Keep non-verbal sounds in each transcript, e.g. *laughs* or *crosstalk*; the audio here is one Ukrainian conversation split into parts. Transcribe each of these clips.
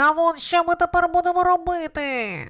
Кавун, що ми тепер будемо робити?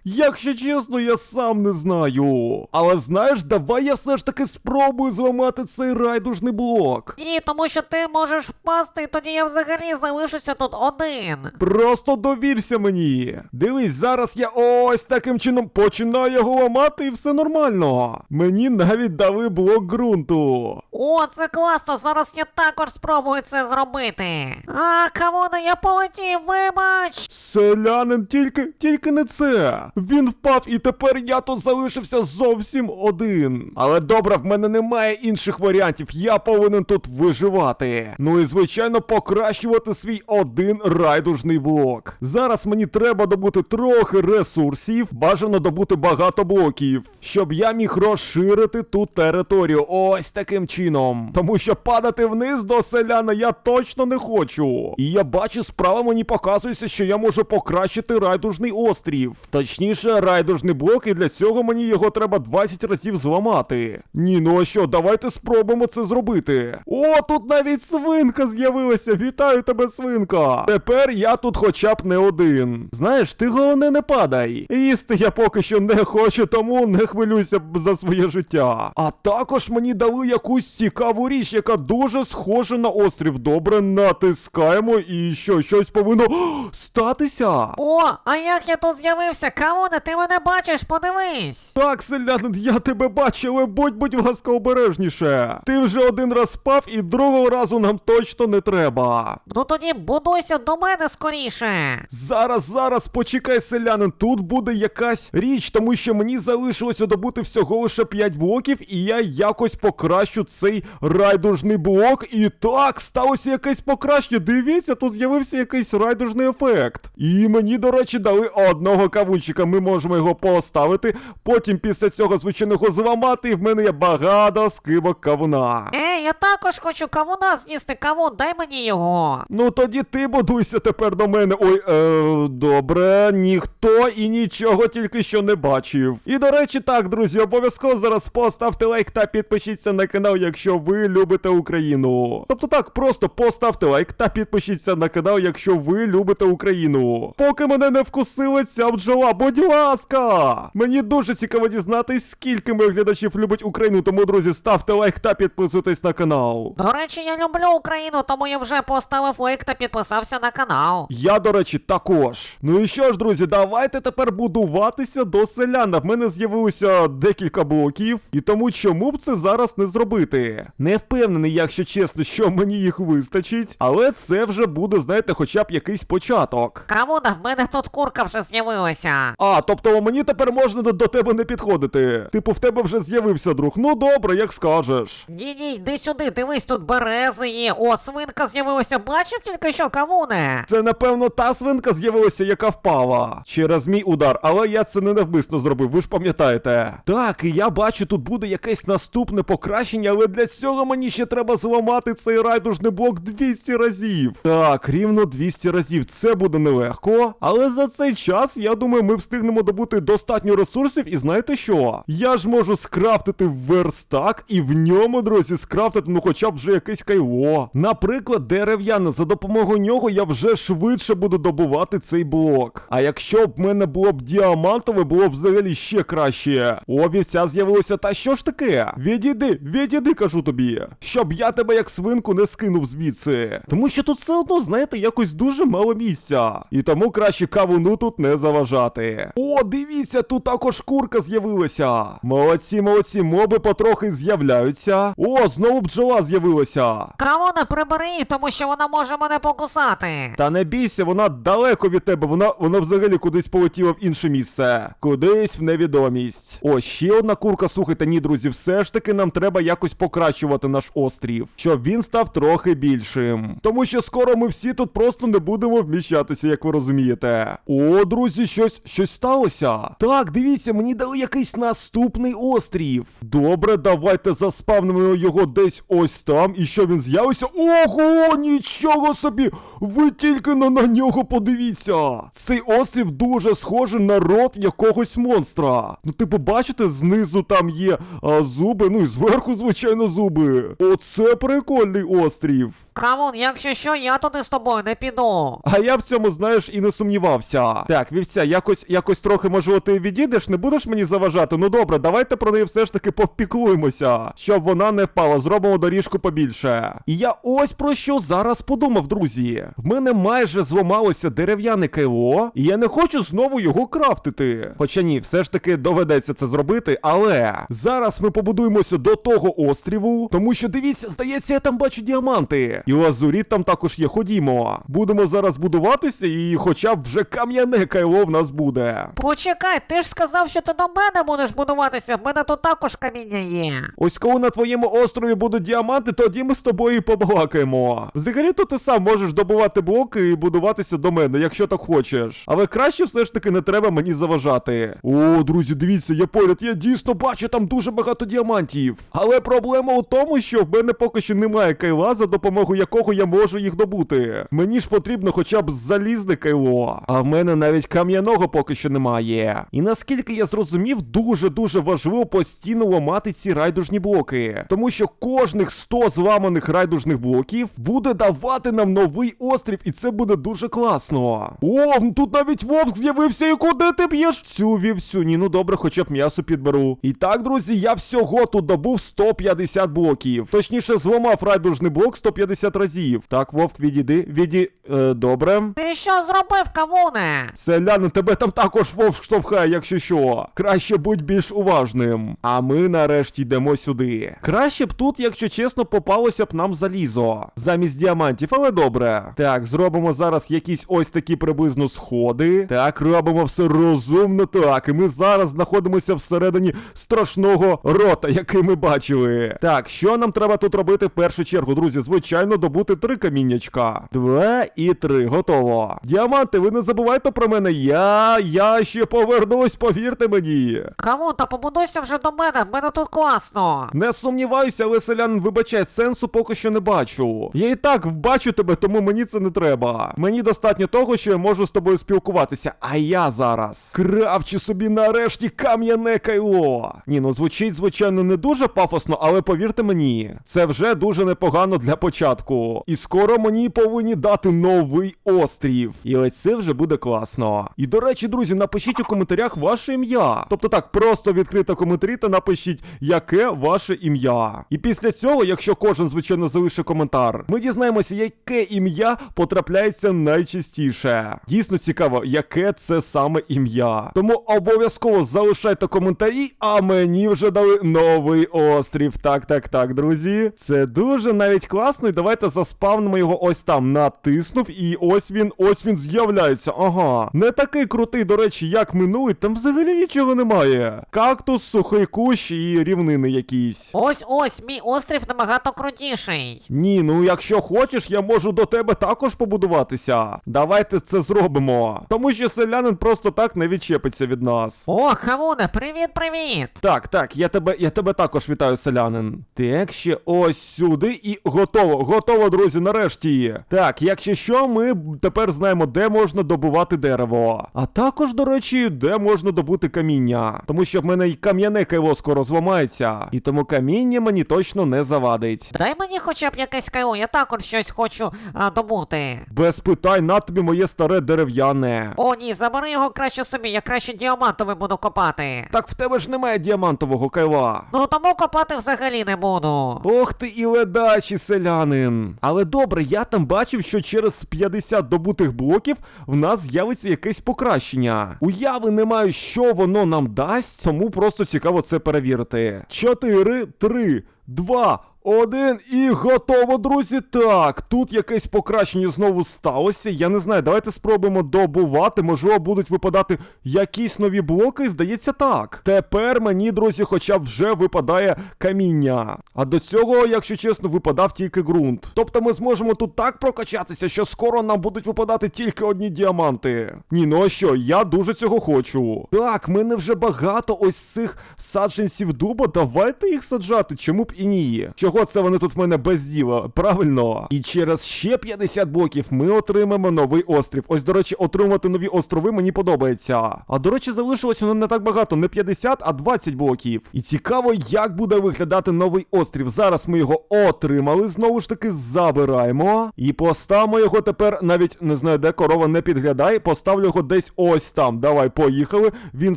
Якщо чесно, я сам не знаю. Але знаєш, давай я все ж таки спробую зламати цей райдужний блок. Ні, тому що ти можеш впасти, і тоді я взагалі залишуся тут один. Просто довірся мені. Дивись, зараз я ось таким чином починаю його ламати і все нормально. Мені навіть дали блок ґрунту. О, це класно, зараз я також спробую це зробити. А, Кавуна, я полетів, вибач! Селянин, тільки, тільки не це. Він впав, і тепер я тут залишився зовсім один. Але добре, в мене немає інших варіантів. Я повинен тут виживати. Ну і звичайно, покращувати свій один райдужний блок. Зараз мені треба добути трохи ресурсів, бажано добути багато блоків, щоб я міг розширити ту територію. Ось таким чином. Тому що падати вниз до селяна я точно не хочу. І я бачу, справа мені показується, що я можу покращити райдужний острів. Точніше, райдужний блок, і для цього мені його треба 20 разів зламати. Ні, ну а що, давайте спробуємо це зробити. О, тут навіть свинка з'явилася. Вітаю тебе, свинка. Тепер я тут хоча б не один. Знаєш, ти головне не падай. Їсти я поки що не хочу, тому не хвилюйся за своє життя. А також мені дали якусь цікаву річ, яка дуже схожа на острів. Добре, натискаємо і що, щось повинно *gasps* статися. О, а як я тут з'явився? Кавуна, ти мене бачиш, подивись! Так, селянин, я тебе бачив, але будь, будь ласка, обережніше. Ти вже один раз спав, і другого разу нам точно не треба. Ну тоді будуйся до мене скоріше. Зараз, зараз, почекай, селянин, тут буде якась річ, тому що мені залишилося добути всього лише 5 блоків, і я якось покращу цей райдужний блок. І так, сталося якесь покращення. Дивіться, тут з'явився якийсь райдужний ефект. І мені, до речі, дали одного кавунчика. Ми можемо його поставити. Потім після цього звичайного зламати, і в мене є багато скибок кавуна. Ей, я також хочу кавуна з'їсти кавун, дай мені його. Ну тоді ти будуйся тепер до мене. Ой, е, добре, ніхто і нічого тільки що не бачив. І до речі, так, друзі, обов'язково зараз поставте лайк та підпишіться на канал, якщо ви любите Україну. Тобто так, просто поставте лайк та підпишіться на канал, якщо ви любите Україну. Поки мене не вкусила ця бджола, будь ласка! Мені дуже цікаво дізнатись, скільки моїх глядачів любить Україну. Тому, друзі, ставте лайк та підписуйтесь на канал. До речі, я люблю Україну, тому я вже поставив лайк та підписався на канал. Я, до речі, також. Ну і що ж, друзі, давайте тепер будуватися до селяна. В мене з'явилося декілька блоків, і тому чому б це зараз не зробити? Не впевнений, якщо чесно, що мені їх вистачить, але це вже буде, знаєте, хоча б якийсь початок. Кавуна, в мене тут курка вже з'явилася. А, тобто мені тепер можна до, до тебе не підходити. Типу, в тебе вже з'явився друг. Ну добре, як скажеш. Ні, ні, йди сюди, дивись, тут берези є. О, свинка з'явилася, бачив тільки що, кавуне? Це, напевно, та свинка з'явилася, яка впала. Через мій удар, але я це не навмисно зробив, ви ж пам'ятаєте. Так, і я бачу, тут буде якесь наступне покращення, але для цього мені ще треба зламати цей райдужний блок 200 разів. Так, рівно 200 разів. Це буде нелегко. Але за цей час, я думаю, ми встигнемо добути достатньо ресурсів, і знаєте що? Я ж можу скрафтити верстак, і в ньому, друзі, скрафтити, ну хоча б вже якесь кайло. Наприклад, дерев'яне. За допомогою нього я вже швидше буду добувати цей блок. А якщо б в мене було б діамантове, було б взагалі ще краще. О, вівця з'явилося. Та що ж таке? Відійди, відійди, кажу тобі. Щоб я тебе як свинку не скинув звідси. Тому що тут все одно, знаєте, якось дуже мало місця. І тому краще кавуну тут не заважати. О, дивіться, тут також курка з'явилася. Молодці, молодці, моби потрохи з'являються. О, знову бджола з'явилася. Кавуна, прибери тому що вона може мене покусати. Та не бійся, вона далеко від тебе, вона, вона взагалі кудись полетіла в інше місце. Кудись в невідомість. О, ще одна курка, слухайте, ні, друзі, все ж таки нам треба якось покращувати наш острів, щоб він став трохи більшим. Тому що скоро ми всі тут просто не будемо вміщатися, як ви розумієте. О, друзі, щось, щось сталося. Так, дивіться, мені дали якийсь наступний острів. Добре, давайте заспавнимо його десь ось там. І що він з'явився? Ого, нічого собі! Ви тільки на, на нього подивіться. Цей острів дуже схожий на рот якогось монстра. Ну, типу, бачите, знизу там є а, зуби, ну і зверху, звичайно, зуби. Оце прикольний острів. Кавун, якщо що, я туди з тобою не піду. А я в цьому, знаєш, і не сумнівався. Так, вівця, якось якось трохи, можливо, ти відійдеш, не будеш мені заважати. Ну добре, давайте про неї все ж таки повпіклуємося, щоб вона не впала. Зробимо доріжку побільше. І я ось про що зараз подумав, друзі. В мене майже зламалося дерев'яне кайло, і я не хочу знову його крафтити. Хоча ні, все ж таки доведеться це зробити. Але зараз ми побудуємося до того остріву, тому що дивіться, здається, я там бачу діаманти. І лазуріт там також є. Ходімо. Будемо зараз будуватися, і хоча б вже кам'яне кайло в нас буде. Почекай, ти ж сказав, що ти до мене будеш будуватися, в мене тут також каміння є. Ось коли на твоєму острові будуть діаманти, тоді ми з тобою і побалакаємо. Взагалі, то ти сам можеш добувати блоки і будуватися до мене, якщо так хочеш. Але краще все ж таки не треба мені заважати. О, друзі, дивіться, я поряд, я дійсно бачу там дуже багато діамантів. Але проблема у тому, що в мене поки що немає кайла, за допомогою якого я можу їх добути. Мені ж потрібно хоча б залізне кайло. А в мене навіть кам'яного поки що немає. І наскільки я зрозумів, дуже-дуже важливо постійно ламати ці райдужні блоки. Тому що кожних 100 зламаних райдужних блоків буде давати нам новий острів, і це буде дуже класно. О, тут навіть вовк з'явився, і куди ти б'єш? Цю вівсю, ні, ну добре, хоча б м'ясо підберу. І так, друзі, я всього тут добув 150 блоків. Точніше, зламав райдужний блок 150 разів. Так, вовк, відійди, віді. Е, добре. Ти що зробив, кавуне? Селянин, тебе там також вовк штовхає, якщо що. Краще будь більш уважним. А ми нарешті йдемо сюди. Краще б тут, якщо чесно, попалося б нам залізо. Замість діамантів, але добре. Так, зробимо зараз якісь ось такі приблизно сходи. Так, робимо все розумно. Так, і ми зараз знаходимося всередині страшного рота, який ми бачили. Так, що нам треба тут робити в першу чергу, друзі? Звичайно, добути три каміннячка. Два і три. Готово. Діаманти, ви не забувайте про мене. Я. Я ще повернусь, повірте мені. Кавун, та побудуйся вже до мене, в мене тут класно. Не сумніваюся, але селян, вибачай, сенсу поки що не бачу. Я і так бачу тебе, тому мені це не треба. Мені достатньо того, що я можу з тобою спілкуватися. А я зараз кравчу собі нарешті кам'яне кайло. Ні, ну звучить, звичайно, не дуже пафосно, але повірте мені, це вже дуже непогано для початку. І скоро мені повинні дати новий острів. І ось це вже буде класно. І до речі, друзі, напишіть у коментарях ваше ім'я. Тобто так, просто відкрито коментарі та напишіть, яке ваше ім'я. І після цього, якщо кожен, звичайно, залишить коментар, ми дізнаємося, яке ім'я потрапляється найчастіше. Дійсно цікаво, яке це саме ім'я. Тому обов'язково залишайте коментарі, а мені вже дали новий острів. Так, так, так, друзі. Це дуже навіть класно. І давайте заспавнимо його ось там. Натиснув, і ось він, ось він з'являється. Ага. Не такий крутий, до речі, як минулий. Там взагалі нічого немає. Кактус, сухий кущ і рівнини якісь. Ось ось, мій острів набагато крутіший. Ні, ну якщо хочеш, я можу до тебе також побудуватися. Давайте це зробимо. Тому що селянин просто так не відчепиться від нас. О, Кавуне, привіт, привіт! Так, так, я тебе, я тебе також вітаю, селянин. Так, ще ось сюди і готово. Готово, друзі, нарешті. Так, якщо що, ми тепер знаємо, де можна добувати дерево. А також, до речі, де можна добути каміння. Тому що в мене й кам'яне кайло скоро зламається. І тому каміння мені точно не завадить. Дай мені хоча б якесь кайло, я також щось хочу а, добути. Без питань на тобі моє старе дерев'яне. О, ні, забери його краще собі, я краще діамантовий буду копати. Так в тебе ж немає діамантового кайла. Ну тому копати взагалі не буду. Ох ти і ледачий селянин. Але добре, я там бачив, що через 50 добутих блоків в нас з'явиться якесь покращення. Уяви не маю, що воно нам дасть, тому просто цікаво це перевірити. 4, 3, 2, один і готово, друзі. Так, тут якесь покращення знову сталося. Я не знаю, давайте спробуємо добувати. Можливо, будуть випадати якісь нові блоки. Здається, так. Тепер мені, друзі, хоча б вже випадає каміння. А до цього, якщо чесно, випадав тільки ґрунт. Тобто ми зможемо тут так прокачатися, що скоро нам будуть випадати тільки одні діаманти. Ні, ну а що, я дуже цього хочу. Так, мене вже багато ось цих саджанців дуба. Давайте їх саджати, чому б і ні. Чого це вони тут в мене без діла, правильно? І через ще 50 блоків ми отримаємо новий острів. Ось, до речі, отримувати нові острови мені подобається. А до речі, залишилося не так багато, не 50, а 20 блоків. І цікаво, як буде виглядати новий острів. Зараз ми його отримали, знову ж таки забираємо. І поставимо його тепер, навіть не знаю, де корова не підглядає. Поставлю його десь ось там. Давай, поїхали. Він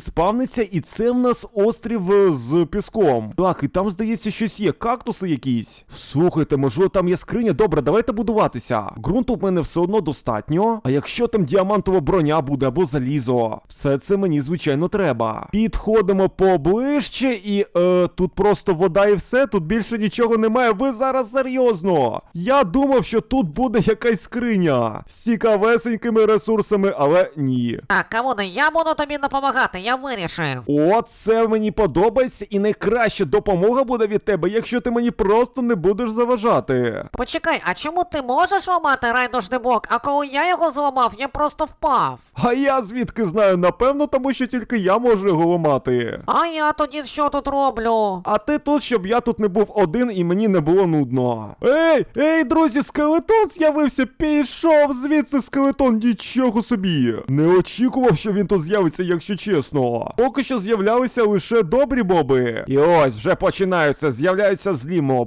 спавниться, і це в нас острів е, з піском. Так, і там, здається, щось є. Кактуси якісь. Слухайте, можливо, там є скриня. Добре, давайте будуватися. Ґрунту в мене все одно достатньо. А якщо там діамантова броня буде або залізо, все це мені, звичайно, треба. Підходимо поближче, і е, тут просто вода і все. Тут більше нічого немає. Ви зараз серйозно. Я думав, що тут буде якась скриня з цікавесенькими ресурсами, але ні. Так, Кавуне, я буду тобі допомагати, я вирішив. О, це мені подобається, і найкраща допомога буде від тебе, якщо ти мені просто не будеш заважати. Почекай, а чому ти можеш ламати райдужний блок, а коли я його зламав, я просто впав. А я звідки знаю, напевно, тому що тільки я можу його ламати. А я тоді що тут роблю? А ти тут, щоб я тут не був один і мені не було нудно. Ей, ей, друзі, скелетон з'явився, пішов звідси скелетон, нічого собі. Не очікував, що він тут з'явиться, якщо чесно. Поки що з'являлися лише добрі моби. І ось вже починаються, з'являються злі моби.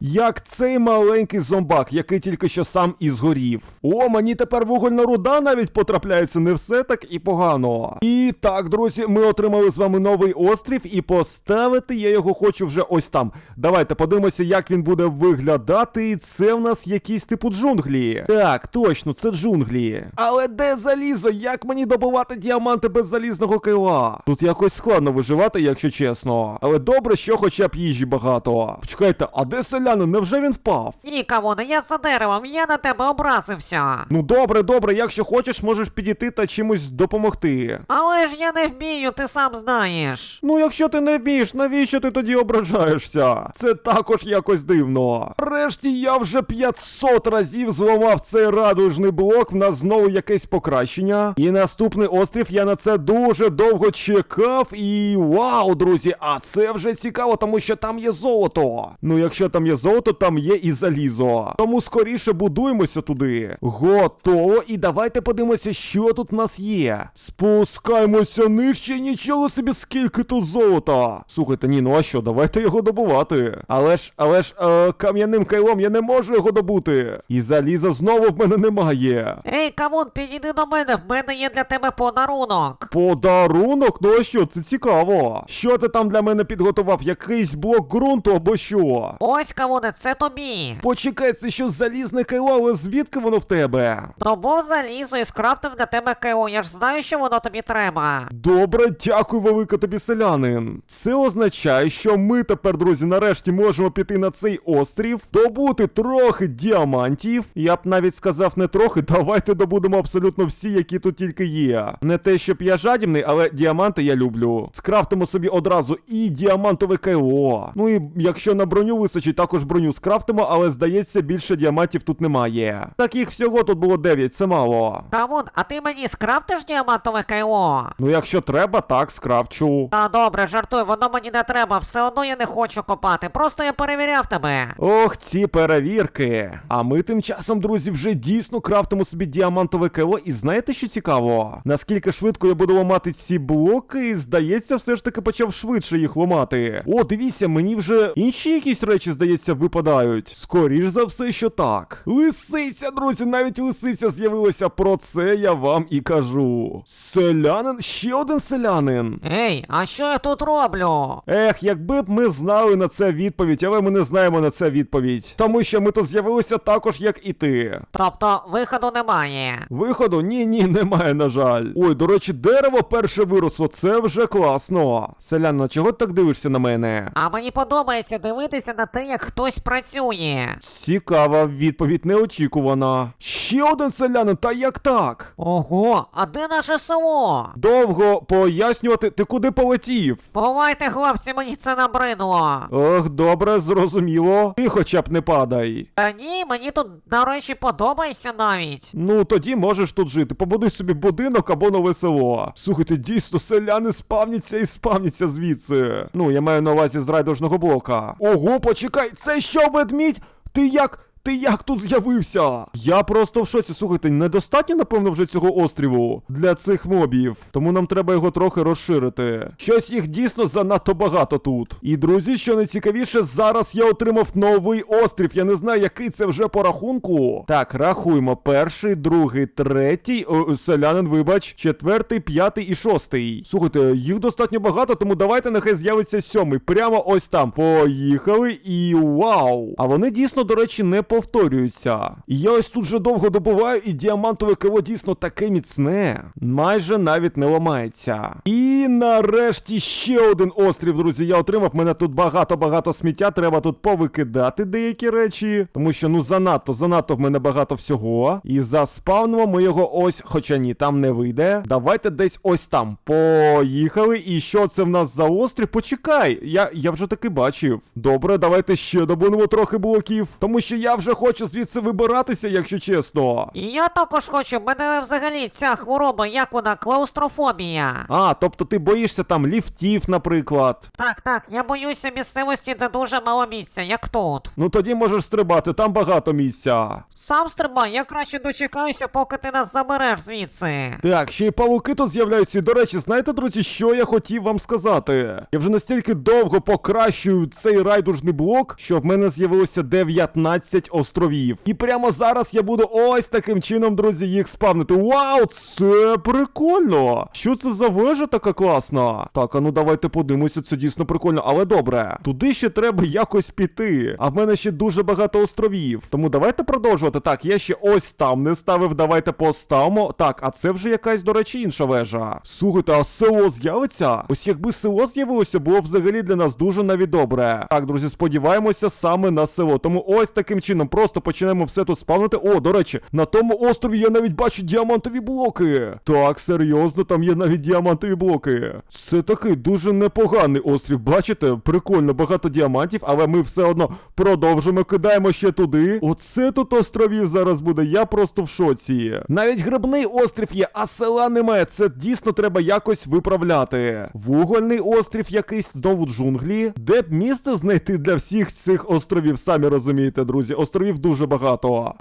Як цей маленький зомбак, який тільки що сам і згорів. О, мені тепер вугольна руда навіть потрапляється, не все так і погано. І так, друзі, ми отримали з вами новий острів, і поставити я його хочу вже ось там. Давайте подивимося, як він буде виглядати. Це в нас якісь типу джунглі. Так, точно, це джунглі. Але де залізо? Як мені добувати діаманти без залізного крила? Тут якось складно виживати, якщо чесно. Але добре, що хоча б їжі багато. Почекайте, а де селянин? Невже він впав? Ні, Кавуне, я за деревом, я на тебе образився. Ну добре, добре, якщо хочеш, можеш підійти та чимось допомогти. Але ж я не вмію, ти сам знаєш. Ну, якщо ти не вмієш, навіщо ти тоді ображаєшся? Це також якось дивно. Решті я вже 500 разів зламав цей радужний блок, в нас знову якесь покращення. І наступний острів я на це дуже довго чекав. І вау, друзі, а це вже цікаво, тому що там є золото. Ну, якщо там є золото, там є і залізо. Тому скоріше будуємося туди. Готово. І давайте подивимося, що тут в нас є. Спускаємося нижче, нічого собі, скільки тут золота. Слухайте, ні, ну а що, давайте його добувати. Але ж, але ж, е, кам'яним кайлом я не можу його добути. І заліза знову в мене немає. Ей, Кавун, підійди до мене, в мене є для тебе подарунок. Подарунок? Ну а що, це цікаво. Що ти там для мене підготував? Якийсь блок ґрунту або що? Ось, Кавуне, це тобі. Почекай, це що залізне кайло, але звідки воно в тебе? Добув залізо і скрафтив для тебе КО, я ж знаю, що воно тобі треба. Добре, дякую велике тобі, селянин. Це означає, що ми тепер, друзі, нарешті можемо піти на цей острів, добути трохи діамантів. Я б навіть сказав не трохи, *laughs* давайте добудемо абсолютно всі, які тут тільки є. Не те, щоб я жадібний, але діаманти я люблю. Скрафтимо собі одразу і діамантове КО. Ну і якщо на броню височить, також броню скрафтимо, але здається, більше діамантів тут немає. Таких всього тут було 9, це мало. Кавун, а ти мені скрафтиш діамантове КО? Ну, якщо треба, так, скрафчу. Та добре, жартуй, воно мені не треба, все одно я не хочу копати, просто я перевіряв тебе. Ох, ці перевірки. А ми тим часом, друзі, вже дійсно крафтимо собі діамантове КО. І знаєте, що цікаво? Наскільки швидко я буду ламати ці блоки, здається, все ж таки почав швидше їх ламати. О, дивіться, мені вже інші якісь речі, здається, випадають. Скоріш за все, що так. Лисиця, друзі, навіть лисиця з'явилася. Про це я вам і кажу. Селянин, ще один селянин. Ей, а що я тут роблю? Ех, якби б ми знали на це відповідь, але ми не знаємо на це відповідь. Тому що ми тут з'явилися також, як і ти. Тобто виходу немає. Виходу? Ні, ні, немає, на жаль. Ой, до речі, дерево перше виросло, це вже класно. Селяна, чого ти так дивишся на мене? А мені подобається дивитися на те, як хтось працює. Цікава відповідь неочікувана. Ще один селянин, та як так? Ого, а де наше село? Довго пояснювати, ти куди полетів? Бувайте, хлопці, мені це набридло. Ох, добре, зрозуміло. Ти хоча б не падай. Та ні, мені тут, до речі, подобається навіть. Ну, тоді можеш тут жити. Побудуй собі будинок або нове село. Слухайте, дійсно, селяни спавняться і спавняться звідси. Ну, я маю на увазі з райдужного блока. Ого, почекай, це що, ведмідь? Ти як? Ти як тут з'явився? Я просто в шоці. Слухайте, недостатньо, напевно, вже цього остріву для цих мобів. Тому нам треба його трохи розширити. Щось їх дійсно занадто багато тут. І друзі, що найцікавіше, зараз я отримав новий острів. Я не знаю, який це вже по рахунку. Так, рахуємо: перший, другий, третій. О, селянин, вибач, четвертий, п'ятий і шостий. Слухайте, їх достатньо багато, тому давайте нехай з'явиться сьомий. Прямо ось там. Поїхали і вау! А вони дійсно, до речі, не повторюються. І я ось тут вже довго добуваю, і діамантове киво дійсно таке міцне. Майже навіть не ламається. І нарешті ще один острів, друзі. Я отримав. Мене тут багато-багато сміття. Треба тут повикидати деякі речі. Тому що, ну, занадто, занадто в мене багато всього. І заспавнимо ми його ось, хоча ні, там не вийде. Давайте десь ось там. Поїхали. І що це в нас за острів? Почекай, я, я вже таки бачив. Добре, давайте ще добунемо трохи блоків. Тому що я вже хочу звідси вибиратися, якщо чесно. Я також хочу, мене взагалі ця хвороба, як вона, клаустрофобія. А, тобто ти боїшся там ліфтів, наприклад. Так, так, я боюся місцевості, де дуже мало місця, як тут. Ну тоді можеш стрибати, там багато місця. Сам стрибай, я краще дочекаюся, поки ти нас забереш звідси. Так, ще й павуки тут з'являються. І до речі, знаєте, друзі, що я хотів вам сказати? Я вже настільки довго покращую цей райдужний блок, що в мене з'явилося 19 островів. І прямо зараз я буду ось таким чином, друзі, їх спавнити. Вау, це прикольно! Що це за вежа така класна? Так, а ну давайте подивимося, це дійсно прикольно, але добре. Туди ще треба якось піти. А в мене ще дуже багато островів. Тому давайте продовжувати. Так, я ще ось там не ставив. Давайте поставимо. Так, а це вже якась, до речі, інша вежа. Слухайте, а село з'явиться? Ось якби село з'явилося, було взагалі для нас дуже навіть добре. Так, друзі, сподіваємося саме на село. Тому ось таким чином просто починаємо все тут спавнити. О, до речі, на тому острові я навіть бачу діамантові блоки. Так, серйозно, там є навіть діамантові блоки. Це такий дуже непоганий острів. Бачите, прикольно, багато діамантів, але ми все одно продовжимо, кидаємо ще туди. Оце тут островів зараз буде. Я просто в шоці. Навіть грибний острів є, а села немає. Це дійсно треба якось виправляти. Вугольний острів якийсь знову джунглі. Де б місце знайти для всіх цих островів, самі розумієте, друзі. Островів дуже багато. О,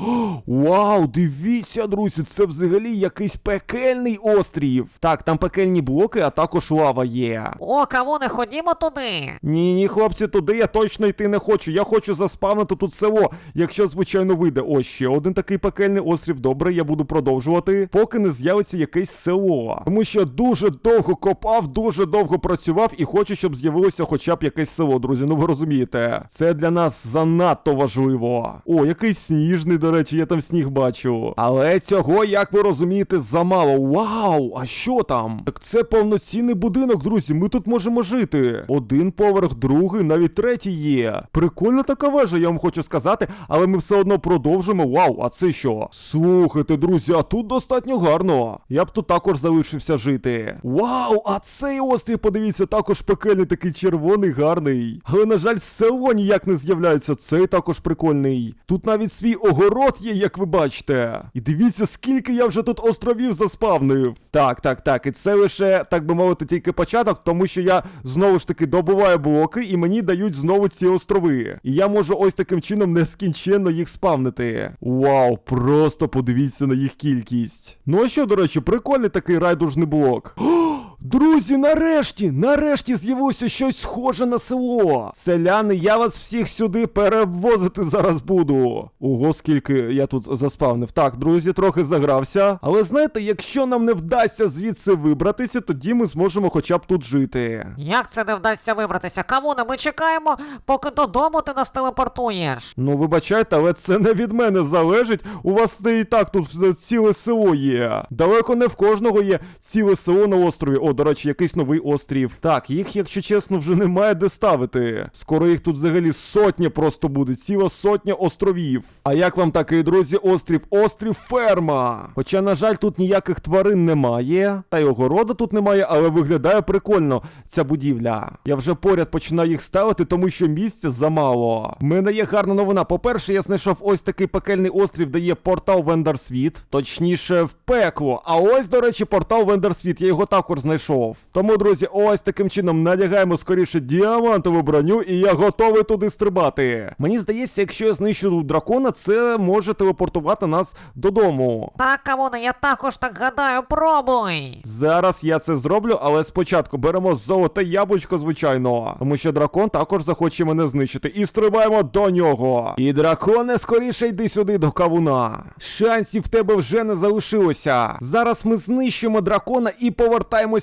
вау, дивіться, друзі, це взагалі якийсь пекельний острів. Так, там пекельні блоки, а також лава є. О, кому не ходімо туди. Ні, ні, хлопці, туди я точно йти не хочу. Я хочу заспавнити тут село, якщо звичайно вийде. Ось ще один такий пекельний острів. Добре, я буду продовжувати, поки не з'явиться якесь село. Тому що я дуже довго копав, дуже довго працював і хочу, щоб з'явилося хоча б якесь село, друзі. Ну ви розумієте, це для нас занадто важливо. О, якийсь сніжний, до речі, я там сніг бачу. Але цього, як ви розумієте, замало. Вау! А що там? Так це повноцінний будинок, друзі. Ми тут можемо жити. Один поверх, другий, навіть третій є. Прикольна така вежа, я вам хочу сказати, але ми все одно продовжимо. Вау, а це що? Слухайте, друзі, а тут достатньо гарно. Я б тут також залишився жити. Вау, а цей острів, подивіться, також пекельний, такий червоний, гарний. Але, на жаль, село ніяк не з'являється. Цей також прикольний. Тут навіть свій огород є, як ви бачите. І дивіться, скільки я вже тут островів заспавнив. Так, так, так. І це лише, так би мовити, тільки початок, тому що я знову ж таки добуваю блоки і мені дають знову ці острови. І я можу ось таким чином нескінченно їх спавнити. Вау, просто подивіться на їх кількість. Ну а що, до речі, прикольний такий райдужний блок. *gasps* О, Друзі, нарешті, нарешті з'явилося щось схоже на село. Селяни, я вас всіх сюди перевозити зараз буду. Ого, скільки я тут заспавнив. Так, друзі, трохи загрався. Але знаєте, якщо нам не вдасться звідси вибратися, тоді ми зможемо хоча б тут жити. Як це не вдасться вибратися? Камуна, ми чекаємо, поки додому ти нас телепортуєш. Ну, вибачайте, але це не від мене залежить. У вас не і так тут ціле село є. Далеко не в кожного є ціле село на острові. О, до речі, якийсь новий острів. Так, їх, якщо чесно, вже немає де ставити. Скоро їх тут взагалі сотня просто буде, ціла сотня островів. А як вам такий, друзі, острів? Острів ферма. Хоча, на жаль, тут ніяких тварин немає, та й огорода тут немає, але виглядає прикольно ця будівля. Я вже поряд починаю їх ставити, тому що місця замало. В мене є гарна новина. По-перше, я знайшов ось такий пекельний острів, де є портал в Ендерсвіт, точніше в пекло. А ось, до речі, портал в Ендерсвіт. Я його також знайшов. Знайшов. Тому, друзі, ось таким чином надягаємо скоріше діамантову броню, і я готовий туди стрибати. Мені здається, якщо я знищу тут дракона, це може телепортувати нас додому. Так, Кавуне, я також так гадаю, пробуй. Зараз я це зроблю, але спочатку беремо золоте яблучко, звичайно. Тому що дракон також захоче мене знищити. І стрибаємо до нього. І драконе, скоріше йди сюди до кавуна. Шансів в тебе вже не залишилося. Зараз ми знищимо дракона і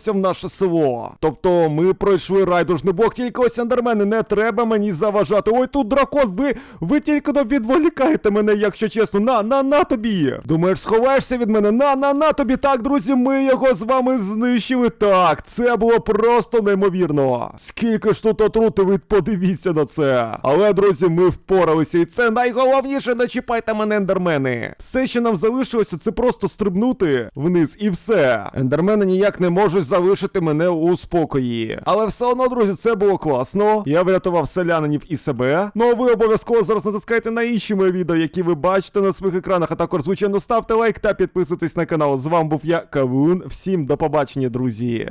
повертаємося в наше село. Тобто ми пройшли райдужний блок, тільки ось андермени, не треба мені заважати. Ой, тут дракон, ви, ви тільки но відволікаєте мене, якщо чесно. На, на, на тобі. Думаєш, сховаєшся від мене? На, на, на тобі. Так, друзі, ми його з вами знищили. Так, це було просто неймовірно. Скільки ж тут отрути, ви подивіться на це. Але, друзі, ми впоралися, і це найголовніше, не чіпайте мене, ендермени. Все, що нам залишилося, це просто стрибнути вниз і все. Ендермени ніяк не можуть залишити мене у спокої. Але все одно, друзі, це було класно. Я врятував селянинів і себе. Ну а ви обов'язково зараз натискайте на інші мої відео, які ви бачите на своїх екранах. А також, звичайно, ставте лайк та підписуйтесь на канал. З вами був я, Кавун. Всім до побачення, друзі.